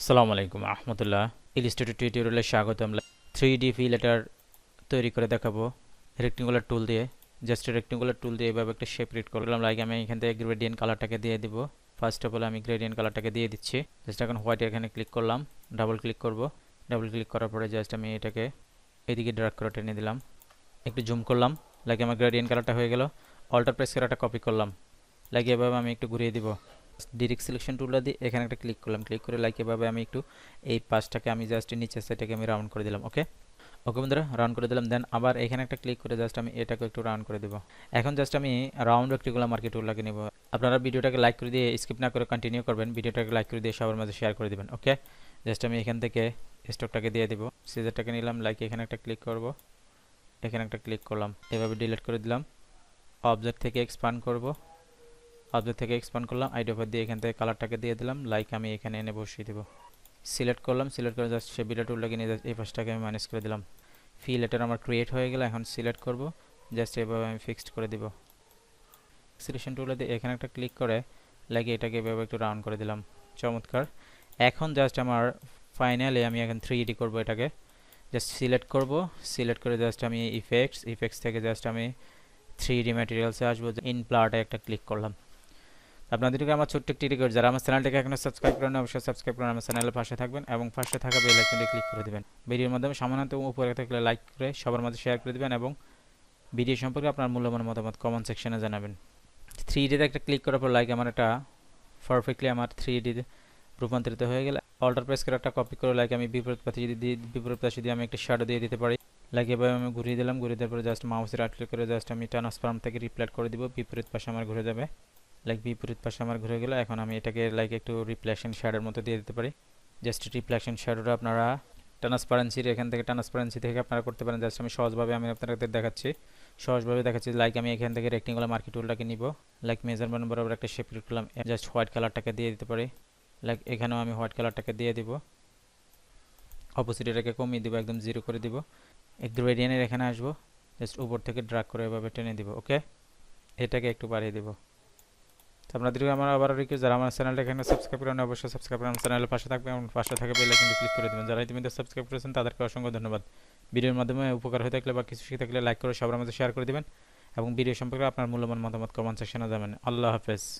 আসসালামু আলাইকুম আহমতুল্লাহ। ইলিস্ট্রেটর টিউটোরিয়ালে স্বাগত। আমরা থ্রি ডি ফি লেটার তৈরি করে দেখাবো। রেক্টিঙ্গুলার টুল দিয়ে। জাস্ট রেক্টিঙ্গুলার টুল দিয়ে এভাবে একটা শেপ রিড করলাম। লাইক আমি এখান থেকে গ্রেডিয়েন্ট কালারটাকে দিয়ে দিব। ফার্স্ট অফ অল আমি গ্রেডিয়েন্ট কালারটাকে দিয়ে দিচ্ছি। জাস্ট এখন হোয়াইট এখানে ক্লিক করলাম। ডাবল ক্লিক করব। ডাবল ক্লিক করার পরে জাস্ট আমি এটাকে এদিকে ড্রাগ করে টেনে দিলাম। একটু জুম করলাম। লাইক আমার গ্রেডিয়েন্ট কালারটা হয়ে গেল। অল্টার প্রেস করে একটা কপি করলাম। লাইক এভাবে আমি একটু ঘুরিয়ে দিব। ডিরেক্ট সিলেকশন টুলটা দিয়ে এখানে একটা ক্লিক করলাম। ক্লিক করে লাইক এভাবে আমি একটু এই পাশটাকে আমি জাস্ট নিচের সাইডটাকে আমি রাউন্ড করে দিলাম ওকে ওকে বন্ধুরা রাউন্ড করে দিলাম। দেন আবার এখানে একটা ক্লিক করে জাস্ট আমি এটাকে একটু রাউন্ড করে দেবো। এখন জাস্ট আমি রাউন্ড একটিগুলো মার্কেট টুলটাকে নেব। আপনারা ভিডিওটাকে লাইক করে দিয়ে স্কিপ না করে কন্টিনিউ করবেন। ভিডিওটাকে লাইক করে দিয়ে সবার মাঝে শেয়ার করে দেবেন ওকে জাস্ট আমি এখান থেকে স্টকটাকে দিয়ে দিব। সিজারটাকে নিলাম লাইক এখানে একটা ক্লিক করব। এখানে একটা ক্লিক করলাম। এভাবে ডিলিট করে দিলাম। অবজেক্ট থেকে এক্সপান্ড করব। অবজেক্ট থেকে এক্সপান্ড করলাম আইডি অফার দিয়ে এখান থেকে কালারটাকে দিয়ে দিলাম লাইক আমি এখানে এনে বসিয়ে দেবো। সিলেক্ট করলাম সিলেক্ট করে জাস্ট সে বিটা টুলটাকে নিয়ে এই পাশটাকে আমি ম্যানেজ করে দিলাম। ফি লেটার আমার ক্রিয়েট হয়ে গেলে এখন সিলেক্ট করব জাস্ট এভাবে আমি ফিক্সড করে দিব। সিলেকশন টুলে দিয়ে এখানে একটা ক্লিক করে লাগিয়ে এটাকে এভাবে একটু রাউন্ড করে দিলাম। চমৎকার। এখন জাস্ট আমার ফাইনালি আমি এখন থ্রি ডি করব এটাকে। জাস্ট সিলেক্ট করব সিলেক্ট করে জাস্ট আমি ইফেক্টস ইফেক্টস থেকে জাস্ট আমি থ্রি ডি ম্যাটেরিয়ালসে আসব ইন প্লাটে একটা ক্লিক করলাম। আপনাদেরকে আমার ছোট্ট একটি রিকোয়েস্ট যারা আমার চ্যানেলটাকে এখনও সাবস্ক্রাইব করেন অবশ্যই সাবস্ক্রাইব করেন আমার চ্যানেলের পাশে থাকবেন এবং পাশে থাকা বেল আইকনটি ক্লিক করে দিবেন। ভিডিওর মাধ্যমে সামান্য উপরে থাকলে লাইক করে, সবার মাঝে শেয়ার করে দিবেন এবং ভিডিও সম্পর্কে আপনার মূল্যবান মতামত কমেন্ট সেকশনে জানাবেন। থ্রি ডিতে একটা ক্লিক করার পর লাইক আমার একটা পারফেক্টলি আমার থ্রি ডি রূপান্তরিত হয়ে গেলে অল্টার প্রেস করে একটা কপি করে লাইক আমি বিপরীত পাশে যদি বিপরীত পাশে দিয়ে আমি একটা শ্যাডো দিয়ে দিতে পারি। লাইক এভাবে আমি ঘুরিয়ে দিলাম, ঘুরিয়ে দেওয়ার পরে জাস্ট মাউসে রাইট ক্লিক করে জাস্ট আমি ট্রান্সফর্ম থেকে রিপ্লেট করে দিব, বিপরীত পাশে আমার ঘুরে যাবে। লাইক বিপরীত পাশে আমার ঘুরে গেলে। এখন আমি এটাকে লাইক একটু রিফ্লেকশন শ্যাডোর মতো দিয়ে দিতে পারি। জাস্ট রিফ্লেকশন শ্যাডোটা আপনারা ট্রান্সপারেন্সির এখান থেকে ট্রান্সপারেন্সি থেকে আপনারা করতে পারেন। জাস্ট আমি সহজভাবে আমি আপনাদের দেখাচ্ছি। সহজভাবে দেখাচ্ছি লাইক আমি এখান থেকে রেক্টিঙ্গুলার মার্কেট টুলটাকে নিব। লাইক মেজারমেন্ট বরাবর একটা শেপ করলাম। জাস্ট হোয়াইট কালারটাকে দিয়ে দিতে পারি। লাইক এখানেও আমি হোয়াইট কালারটাকে দিয়ে দিব। অপোজিট এটাকে কমিয়ে দিব, একদম জিরো করে দিব। এক গ্রেডিয়ানের এখানে আসব। জাস্ট উপর থেকে ড্রাগ করে এভাবে টেনে দিব ওকে এটাকে একটু বাড়িয়ে দিব। তো আপনাদেরকে আমার আবার রিকোয়েস্ট, যারা আমার চ্যানেলটা এখানে সাবস্ক্রাইব করেন অবশ্যই সাবস্ক্রাইব করেন চ্যানেলের পাশে থাকবে এবং পাশে থাকা বেল আইকনটি ক্লিক করে দেবেন। যারা ইতিমধ্যে সাবস্ক্রাইব করেছেন, তাদেরকে অসংখ্য ধন্যবাদ। ভিডিওর মাধ্যমে উপকার হয়ে থাকলে বা কিছু শিখে থাকলে লাইক করে সবার মধ্যে শেয়ার করে দেবেন এবং ভিডিও সম্পর্কে আপনার মূল্যবান মতামত কমেন্ট সেকশনে যাবেন আল্লাহ হাফেজ।